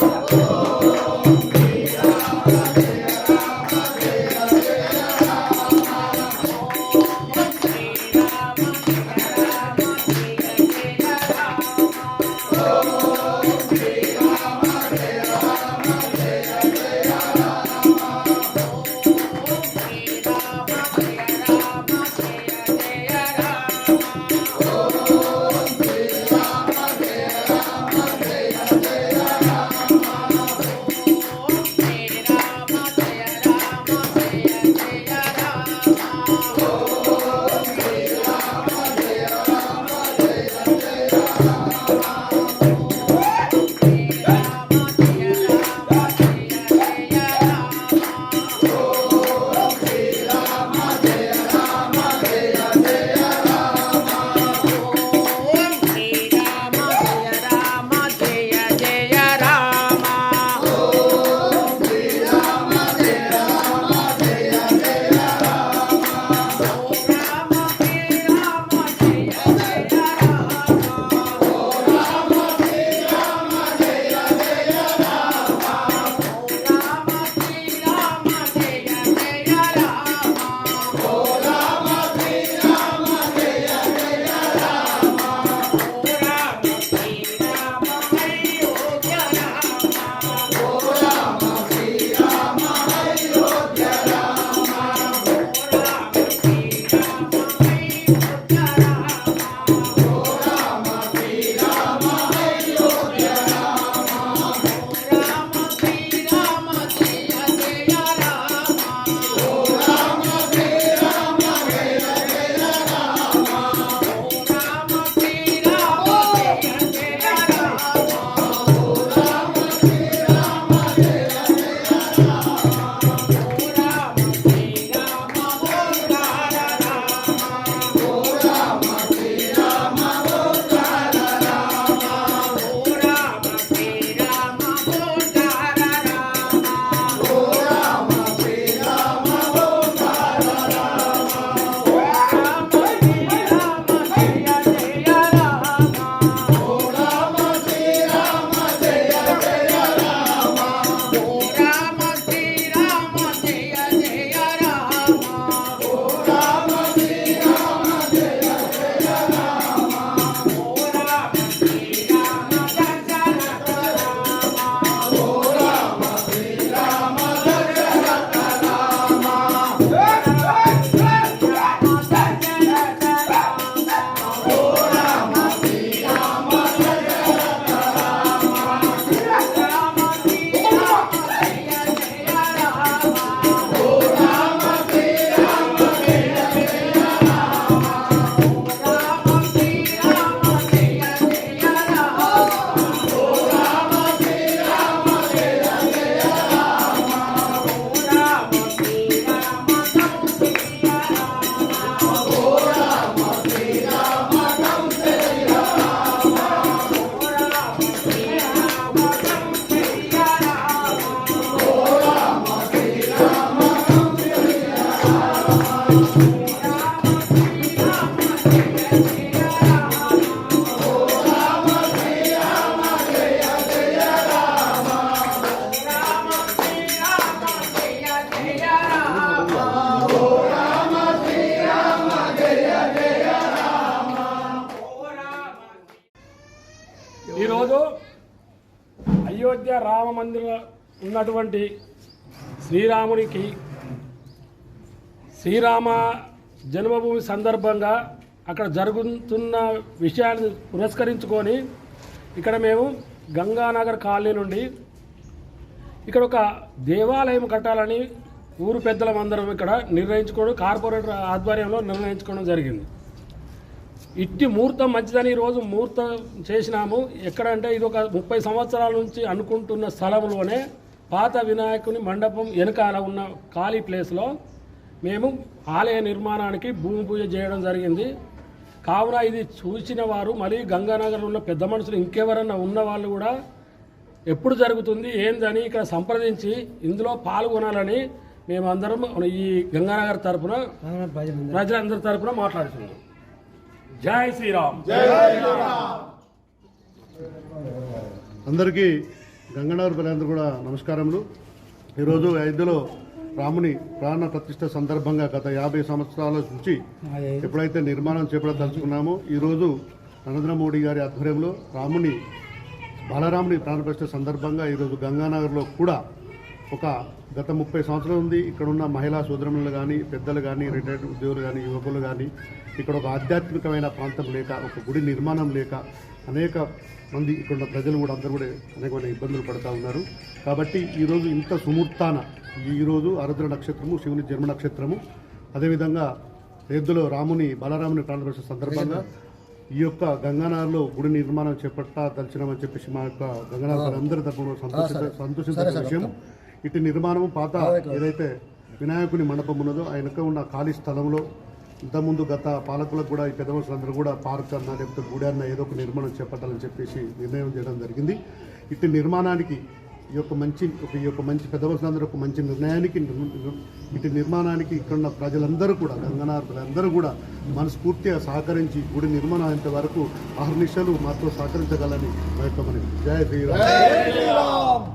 Oh. ఈరోజు అయోధ్య రామ మందిర ఉన్నటువంటి శ్రీరామునికి శ్రీరామ జన్మభూమి సందర్భంగా అక్కడ జరుగుతున్న విషయాన్ని పురస్కరించుకొని ఇక్కడ మేము గంగానగర్ కాలనీ నుండి ఇక్కడ ఒక దేవాలయం కట్టాలని ఊరు పెద్దలమందరం ఇక్కడ నిర్ణయించుకోవడం కార్పొరేటర్ ఆధ్వర్యంలో నిర్ణయించుకోవడం జరిగింది. ఇట్టి ముహూర్తం మంచిదని ఈరోజు ముహూర్తం చేసినాము. ఎక్కడంటే ఇది ఒక ముప్పై సంవత్సరాల నుంచి అనుకుంటున్న స్థలంలోనే పాత వినాయకుని మండపం వెనకాల ఉన్న ఖాళీ ప్లేస్లో మేము ఆలయ నిర్మాణానికి భూమి పూజ చేయడం జరిగింది. కావున ఇది చూసిన వారు మళ్ళీ గంగానగర్ ఉన్న పెద్ద మనుషులు ఇంకెవరన్నా ఉన్న వాళ్ళు కూడా ఎప్పుడు జరుగుతుంది ఏందని ఇక్కడ సంప్రదించి ఇందులో పాల్గొనాలని మేమందరం ఈ గంగానగర్ తరపున ప్రజలందరి తరపున మాట్లాడుతున్నాం. జై శ్రీరామ్. అందరికీ గంగనగర్ ప్రజలందరూ కూడా నమస్కారములు. ఈరోజు అయోధ్యలో రాముని ప్రాణ ప్రతిష్ట సందర్భంగా గత యాభై సంవత్సరాల నుంచి ఎప్పుడైతే నిర్మాణం చేపట్టదలుచుకున్నామో ఈరోజు నరేంద్ర మోడీ గారి ఆధ్వర్యంలో రాముని బాలరాముని ప్రాణ ప్రతిష్ట సందర్భంగా ఈరోజు గంగానగర్లో కూడా ఒక గత ముప్పై సంవత్సరాలు ఉంది. ఇక్కడ ఉన్న మహిళా సోదరులు కానీ పెద్దలు కానీ రిటైర్డ్ ఉద్యోగులు కానీ యువకులు కానీ ఇక్కడ ఒక ఆధ్యాత్మికమైన ప్రాంతం లేక ఒక గుడి నిర్మాణం లేక అనేక మంది ఇక్కడ ఉన్న ప్రజలు కూడా అందరూ కూడా అనేకమైన ఇబ్బందులు పడుతూ ఉన్నారు. కాబట్టి ఈరోజు ఇంత సుమూర్తాన ఈరోజు ఆరుద్ర నక్షత్రము శివుని జన్మ నక్షత్రము అదేవిధంగా ఎద్దులో రాముని బాలరాముని ప్రాణప్రతిష్ఠ సందర్భంగా ఈ యొక్క గంగానగర్లో గుడి నిర్మాణం చేపట్టదలిచినామని చెప్పేసి మా యొక్క గంగానగర్ అందరి తరఫున సంతోషించిన విషయం. ఇటు నిర్మాణం పాత ఏదైతే వినాయకుని మండపం ఉన్నదో ఆయనకు ఉన్న ఖాళీ స్థలంలో ఇంతకుముందు గత పాలకులకు కూడా ఈ పెద్ద మనుషులందరూ కూడా పార్క్ అన్న లేకపోతే గుడి అన్న ఏదో ఒక నిర్మాణం చేపట్టాలని చెప్పేసి నిర్ణయం చేయడం జరిగింది. ఇటు నిర్మాణానికి ఈ యొక్క మంచి ఒక ఈ యొక్క మంచి పెద్ద మనుషులందరూ ఒక మంచి నిర్ణయానికి నిర్- ఇటు నిర్మాణానికి ఇక్కడ ఉన్న ప్రజలందరూ కూడా గంగనార్ ప్రజలందరూ కూడా మనస్ఫూర్తిగా సహకరించి గుడి నిర్మాణం అయ్యేంత వరకు అహర్నిశలు మాతో సహకరించగలని మా యొక్క మనవి. జై శ్రీరామ్.